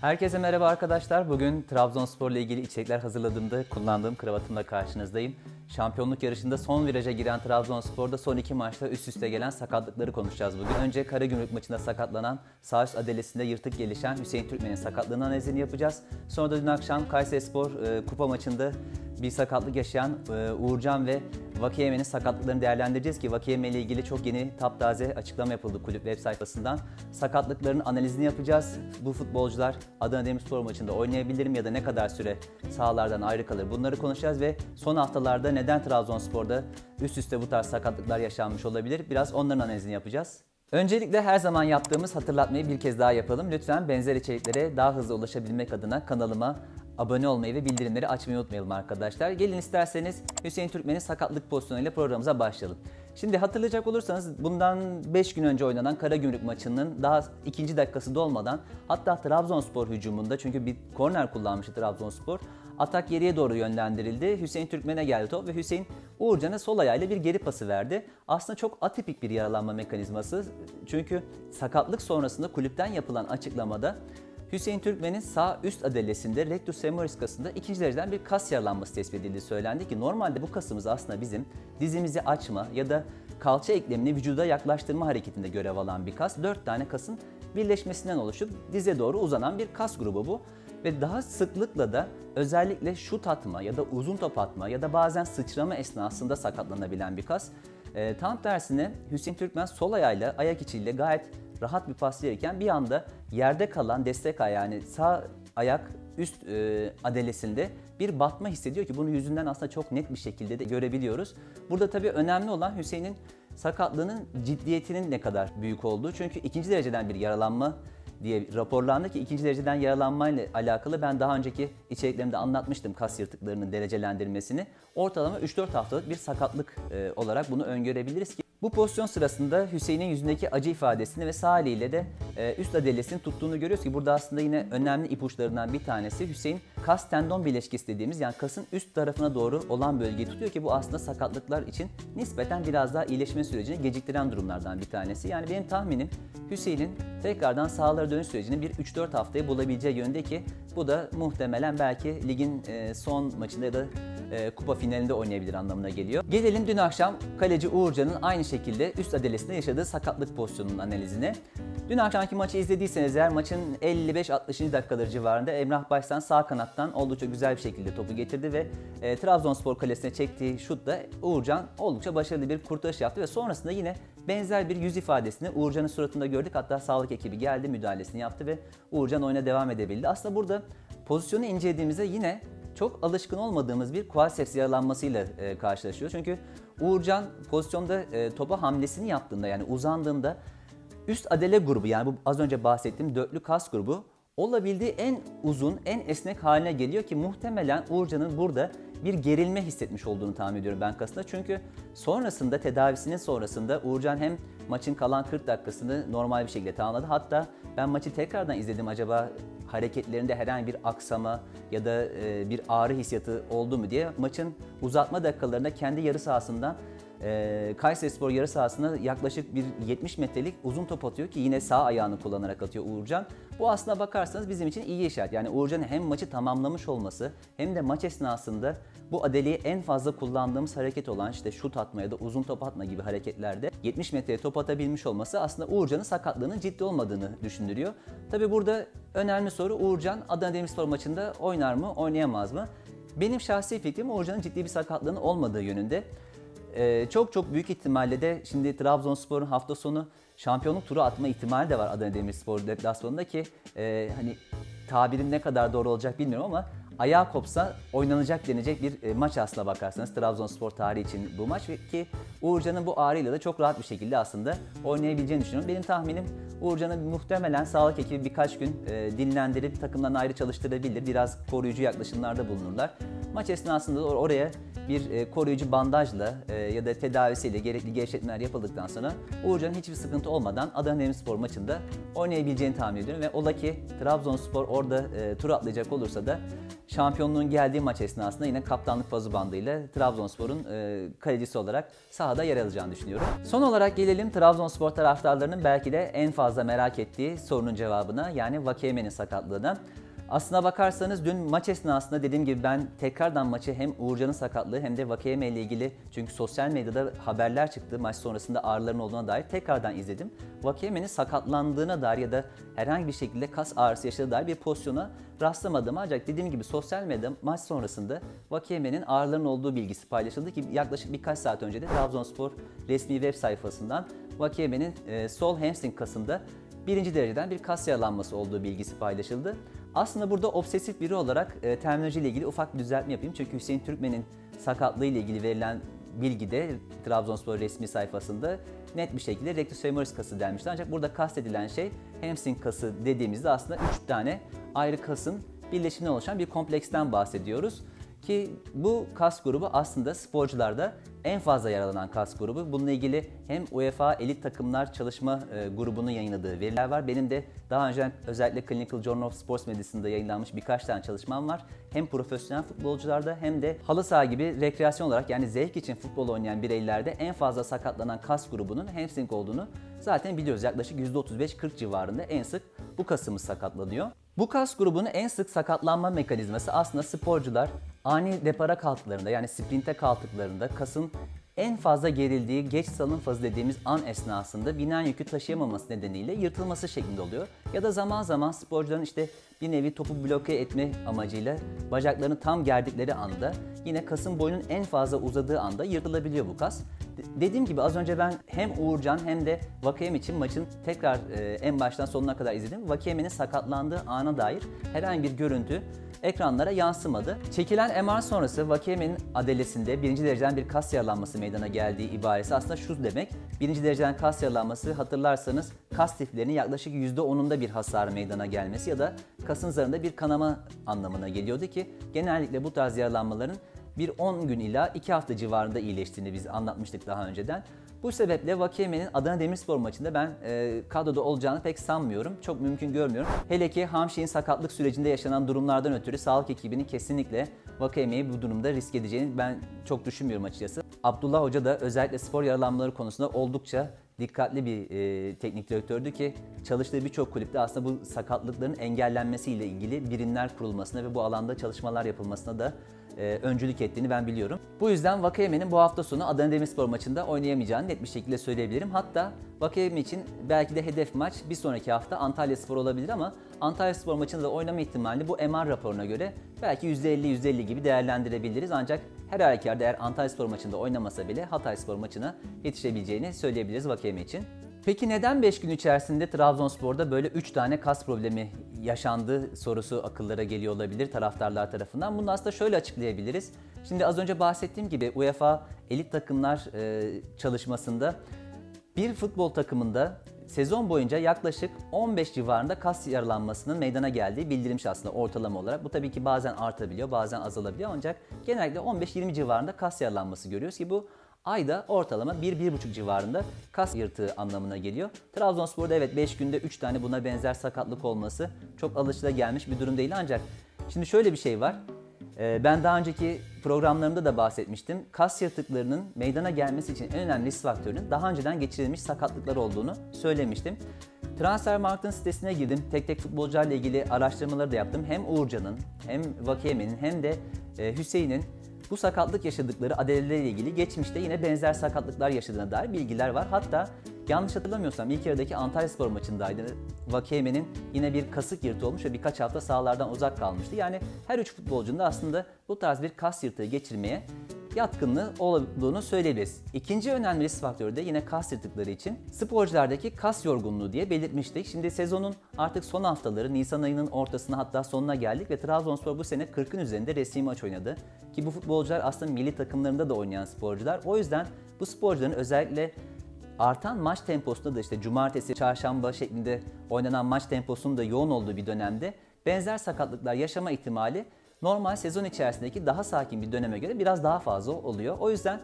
Herkese merhaba arkadaşlar. Bugün Trabzonspor ile ilgili içerikler hazırladığımda kullandığım kravatımla karşınızdayım. Şampiyonluk yarışında son viraja giren Trabzonspor'da son iki maçta üst üste gelen sakatlıkları konuşacağız bugün. Önce Karagümrük maçında sakatlanan, sağ üst adelesinde yırtık gelişen Hüseyin Türkmen'in sakatlığının analizini yapacağız. Sonra da dün akşam Kayserispor e, kupa maçında bir sakatlık yaşayan e, Uğurcan ve Vakiyeme'nin sakatlıklarını değerlendireceğiz ki Vakiyeme ile ilgili çok yeni taptaze açıklama yapıldı kulüp web sayfasından. Sakatlıkların analizini yapacağız. Bu futbolcular Adana Demirspor maçında oynayabilir mi ya da ne kadar süre sahalardan ayrı kalır bunları konuşacağız ve son haftalarda neden Trabzonspor'da üst üste bu tarz sakatlıklar yaşanmış olabilir biraz onların analizini yapacağız. Öncelikle her zaman yaptığımız hatırlatmayı bir kez daha yapalım. Lütfen benzer içeriklere daha hızlı ulaşabilmek adına kanalıma abone olmayı ve bildirimleri açmayı unutmayalım arkadaşlar. Gelin isterseniz Hüseyin Türkmen'in sakatlık pozisyonuyla programımıza başlayalım. Şimdi hatırlayacak olursanız bundan 5 gün önce oynanan Karagümrük maçının daha ikinci dakikası olmadan hatta Trabzonspor hücumunda çünkü bir korner kullanmıştı Trabzonspor. Atak geriye doğru yönlendirildi. Hüseyin Türkmen'e geldi top ve Hüseyin Uğurcan'a sol ayağıyla bir geri pası verdi. Aslında çok atipik bir yaralanma mekanizması. Çünkü sakatlık sonrasında kulüpten yapılan açıklamada Hüseyin Türkmen'in sağ üst adelesinde rectus femoris kasında ikinci dereceden bir kas yaralanması tespit edildiği söylendi ki normalde bu kasımız aslında bizim dizimizi açma ya da kalça eklemini vücuda yaklaştırma hareketinde görev alan bir kas. Dört tane kasın birleşmesinden oluşup dize doğru uzanan bir kas grubu bu. Ve daha sıklıkla da özellikle şut atma ya da uzun top atma ya da bazen sıçrama esnasında sakatlanabilen bir kas. Ee, tam tersine Hüseyin Türkmen sol ayağıyla ayak içiyle gayet rahat bir pas verirken bir anda yerde kalan destek ayağı yani sağ ayak üst e, adelesinde bir batma hissediyor ki bunu yüzünden aslında çok net bir şekilde de görebiliyoruz. Burada tabii önemli olan Hüseyin'in sakatlığının ciddiyetinin ne kadar büyük olduğu. Çünkü ikinci dereceden bir yaralanma diye raporlandı ki ikinci dereceden yaralanmayla alakalı ben daha önceki içeriklerimde anlatmıştım kas yırtıklarının derecelendirmesini. Ortalama 3-4 haftalık bir sakatlık e, olarak bunu öngörebiliriz ki bu pozisyon sırasında Hüseyin'in yüzündeki acı ifadesini ve sağ eliyle de e, üst adelesini tuttuğunu görüyoruz ki burada aslında yine önemli ipuçlarından bir tanesi Hüseyin kas tendon bileşkesi dediğimiz yani kasın üst tarafına doğru olan bölgeyi tutuyor ki bu aslında sakatlıklar için nispeten biraz daha iyileşme sürecini geciktiren durumlardan bir tanesi. Yani benim tahminim Hüseyin'in tekrardan sahalara dönüş sürecini bir 3-4 haftayı bulabileceği yönde ki bu da muhtemelen belki ligin e, son maçında ya da e, kupa finalinde oynayabilir anlamına geliyor. Gelelim dün akşam kaleci Uğurcan'ın aynı şekilde üst adelesinde yaşadığı sakatlık pozisyonunun analizine. Dün akşamki maçı izlediyseniz eğer maçın 55-60. dakikaları civarında Emrah Başsan sağ kanattan oldukça güzel bir şekilde topu getirdi ve e, Trabzonspor kalesine çektiği şutla Uğurcan oldukça başarılı bir kurtarış yaptı ve sonrasında yine benzer bir yüz ifadesini Uğurcan'ın suratında gördük. Hatta sağlık ekibi geldi müdahalesini yaptı ve Uğurcan oyuna devam edebildi. Aslında burada pozisyonu incelediğimizde yine çok alışkın olmadığımız bir quadriceps yaralanmasıyla e, karşılaşıyoruz. Çünkü Uğurcan pozisyonda e, topa hamlesini yaptığında yani uzandığında üst adele grubu yani bu az önce bahsettiğim dörtlü kas grubu olabildiği en uzun, en esnek haline geliyor ki muhtemelen Uğurcan'ın burada bir gerilme hissetmiş olduğunu tahmin ediyorum ben kasında. Çünkü sonrasında tedavisinin sonrasında Uğurcan hem maçın kalan 40 dakikasını normal bir şekilde tamamladı. Hatta ben maçı tekrardan izledim acaba hareketlerinde herhangi bir aksama ya da e, bir ağrı hissiyatı oldu mu diye maçın uzatma dakikalarında kendi yarı sahasından e, Kayserispor yarı sahasına yaklaşık bir 70 metrelik uzun top atıyor ki yine sağ ayağını kullanarak atıyor Uğurcan. Bu aslına bakarsanız bizim için iyi işaret. Yani Uğurcan'ın hem maçı tamamlamış olması hem de maç esnasında bu adeliyi en fazla kullandığımız hareket olan işte şut atma ya da uzun top atma gibi hareketlerde 70 metreye top atabilmiş olması aslında Uğurcan'ın sakatlığının ciddi olmadığını düşündürüyor. Tabi burada önemli soru Uğurcan Adana Demirspor maçında oynar mı oynayamaz mı? Benim şahsi fikrim Uğurcan'ın ciddi bir sakatlığının olmadığı yönünde. Ee, çok çok büyük ihtimalle de şimdi Trabzonspor'un hafta sonu şampiyonluk turu atma ihtimali de var Adana Demirspor deplasmanında ki e, hani tabirim ne kadar doğru olacak bilmiyorum ama ayağı kopsa oynanacak denecek bir e, maç aslına bakarsanız Trabzonspor tarihi için bu maç ki Uğurcan'ın bu ağrıyla da çok rahat bir şekilde aslında oynayabileceğini düşünüyorum. Benim tahminim Uğurcan'ı muhtemelen sağlık ekibi birkaç gün e, dinlendirip takımdan ayrı çalıştırabilir. Biraz koruyucu yaklaşımlarda bulunurlar. Maç esnasında or- oraya bir e, koruyucu bandajla e, ya da tedavisiyle gerekli gevşetmeler yapıldıktan sonra Uğurcan'ın hiçbir sıkıntı olmadan Adana Demirspor maçında oynayabileceğini tahmin ediyorum ve ola ki Trabzonspor orada e, tur atlayacak olursa da şampiyonluğun geldiği maç esnasında yine kaptanlık pazu bandıyla Trabzonspor'un e, kalecisi olarak sahada yer alacağını düşünüyorum. Son olarak gelelim Trabzonspor taraftarlarının belki de en fazla merak ettiği sorunun cevabına yani Vakiyeme'nin sakatlığına. Aslına bakarsanız dün maç esnasında dediğim gibi ben tekrardan maçı hem Uğurcan'ın sakatlığı hem de Vakeyeme ile ilgili çünkü sosyal medyada haberler çıktı maç sonrasında ağrıların olduğuna dair tekrardan izledim. Vakeyeme'nin sakatlandığına dair ya da herhangi bir şekilde kas ağrısı yaşadığı dair bir pozisyona rastlamadım. Ancak dediğim gibi sosyal medyada maç sonrasında Vakeyeme'nin ağrıların olduğu bilgisi paylaşıldı ki yaklaşık birkaç saat önce de Trabzonspor resmi web sayfasından Vakeyeme'nin e, sol hamstring kasında birinci dereceden bir kas yaralanması olduğu bilgisi paylaşıldı. Aslında burada obsesif biri olarak e, terminolojiyle ilgili ufak bir düzeltme yapayım. Çünkü Hüseyin Türkmen'in sakatlığı ile ilgili verilen bilgide Trabzonspor resmi sayfasında net bir şekilde rectus femoris kası denmişti. Ancak burada kastedilen şey hamstring kası dediğimizde aslında 3 tane ayrı kasın birleşiminden oluşan bir kompleksten bahsediyoruz. Ki bu kas grubu aslında sporcularda en fazla yaralanan kas grubu. Bununla ilgili hem UEFA elit takımlar çalışma e, grubunun yayınladığı veriler var. Benim de daha önce özellikle Clinical Journal of Sports Medicine'da yayınlanmış birkaç tane çalışmam var. Hem profesyonel futbolcularda hem de halı saha gibi rekreasyon olarak yani zevk için futbol oynayan bireylerde en fazla sakatlanan kas grubunun hamstring olduğunu zaten biliyoruz. Yaklaşık %35-40 civarında en sık bu kasımız sakatlanıyor. Bu kas grubunun en sık sakatlanma mekanizması aslında sporcular ani depara kalktıklarında yani sprinte kalktıklarında kasın en fazla gerildiği geç salın fazı dediğimiz an esnasında binen yükü taşıyamaması nedeniyle yırtılması şeklinde oluyor. Ya da zaman zaman sporcuların işte bir nevi topu bloke etme amacıyla bacaklarını tam gerdikleri anda yine kasın boyunun en fazla uzadığı anda yırtılabiliyor bu kas. Dediğim gibi az önce ben hem Uğurcan hem de Vakayem için maçın tekrar e, en baştan sonuna kadar izledim. Vakayem'in sakatlandığı ana dair herhangi bir görüntü ekranlara yansımadı. Çekilen MR sonrası Vakeyeme'nin adelesinde birinci dereceden bir kas yaralanması meydana geldiği ibaresi aslında şu demek. Birinci dereceden kas yaralanması hatırlarsanız kas liflerinin yaklaşık %10'unda bir hasar meydana gelmesi ya da kasın zarında bir kanama anlamına geliyordu ki genellikle bu tarz yaralanmaların bir 10 gün ila 2 hafta civarında iyileştiğini biz anlatmıştık daha önceden. Bu sebeple Vakiyeme'nin Adana Demirspor maçında ben e, kadroda olacağını pek sanmıyorum. Çok mümkün görmüyorum. Hele ki Hamşik'in sakatlık sürecinde yaşanan durumlardan ötürü sağlık ekibinin kesinlikle Vakiyeme'yi bu durumda risk edeceğini ben çok düşünmüyorum açıkçası. Abdullah Hoca da özellikle spor yaralanmaları konusunda oldukça dikkatli bir e, teknik direktördü ki çalıştığı birçok kulüpte aslında bu sakatlıkların engellenmesiyle ilgili birimler kurulmasına ve bu alanda çalışmalar yapılmasına da e, öncülük ettiğini ben biliyorum. Bu yüzden Vakayeme'nin bu hafta sonu Adana Demirspor maçında oynayamayacağını net bir şekilde söyleyebilirim. Hatta Vakayeme için belki de hedef maç bir sonraki hafta Antalya Spor olabilir ama Antalya Spor maçında da oynama ihtimali bu MR raporuna göre belki %50-%50 gibi değerlendirebiliriz. Ancak her halükarda eğer Antalya Spor maçında oynamasa bile Hatay Spor maçına yetişebileceğini söyleyebiliriz Vakayeme için. Peki neden 5 gün içerisinde Trabzonspor'da böyle 3 tane kas problemi yaşandı sorusu akıllara geliyor olabilir taraftarlar tarafından. Bunu aslında şöyle açıklayabiliriz. Şimdi az önce bahsettiğim gibi UEFA elit takımlar e, çalışmasında bir futbol takımında sezon boyunca yaklaşık 15 civarında kas yaralanmasının meydana geldiği bildirilmiş aslında ortalama olarak. Bu tabii ki bazen artabiliyor, bazen azalabiliyor ancak genellikle 15-20 civarında kas yaralanması görüyoruz ki bu ayda ortalama 1-1,5 civarında kas yırtığı anlamına geliyor. Trabzonspor'da evet 5 günde 3 tane buna benzer sakatlık olması çok alışılagelmiş bir durum değil ancak şimdi şöyle bir şey var. Ee, Ben daha önceki programlarımda da bahsetmiştim. Kas yırtıklarının meydana gelmesi için en önemli risk faktörünün daha önceden geçirilmiş sakatlıklar olduğunu söylemiştim. Transfermarkt'ın sitesine girdim. Tek tek futbolcularla ilgili araştırmaları da yaptım. Hem Uğurcan'ın hem Vakiyeme'nin hem de e, Hüseyin'in bu sakatlık yaşadıkları adeleleriyle ilgili geçmişte yine benzer sakatlıklar yaşadığına dair bilgiler var. Hatta yanlış hatırlamıyorsam ilk yarıdaki Antalya Spor maçındaydı. Vakiyeme'nin yine bir kasık yırtığı olmuş ve birkaç hafta sahalardan uzak kalmıştı. Yani her üç futbolcunun da aslında bu tarz bir kas yırtığı geçirmeye yatkınlığı olduğunu söyleyebiliriz. İkinci önemli risk faktörü de yine kas yırtıkları için sporculardaki kas yorgunluğu diye belirtmiştik. Şimdi sezonun artık son haftaları Nisan ayının ortasına hatta sonuna geldik ve Trabzonspor bu sene 40'ın üzerinde resmi maç oynadı. Ki bu futbolcular aslında milli takımlarında da oynayan sporcular. O yüzden bu sporcuların özellikle artan maç temposunda da işte cumartesi, çarşamba şeklinde oynanan maç temposunun da yoğun olduğu bir dönemde benzer sakatlıklar yaşama ihtimali normal sezon içerisindeki daha sakin bir döneme göre biraz daha fazla oluyor. O yüzden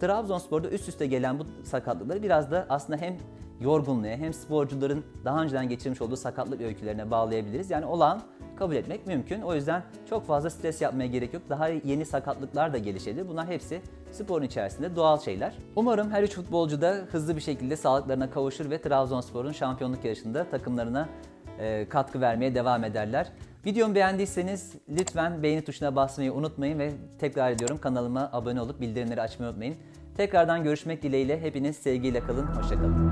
Trabzonspor'da üst üste gelen bu sakatlıkları biraz da aslında hem yorgunluğa hem sporcuların daha önceden geçirmiş olduğu sakatlık öykülerine bağlayabiliriz. Yani olağan kabul etmek mümkün. O yüzden çok fazla stres yapmaya gerek yok. Daha yeni sakatlıklar da gelişebilir. Bunlar hepsi sporun içerisinde doğal şeyler. Umarım her üç futbolcu da hızlı bir şekilde sağlıklarına kavuşur ve Trabzonspor'un şampiyonluk yarışında takımlarına e, katkı vermeye devam ederler. Videomu beğendiyseniz lütfen beğeni tuşuna basmayı unutmayın ve tekrar ediyorum kanalıma abone olup bildirimleri açmayı unutmayın. Tekrardan görüşmek dileğiyle hepiniz sevgiyle kalın, hoşçakalın.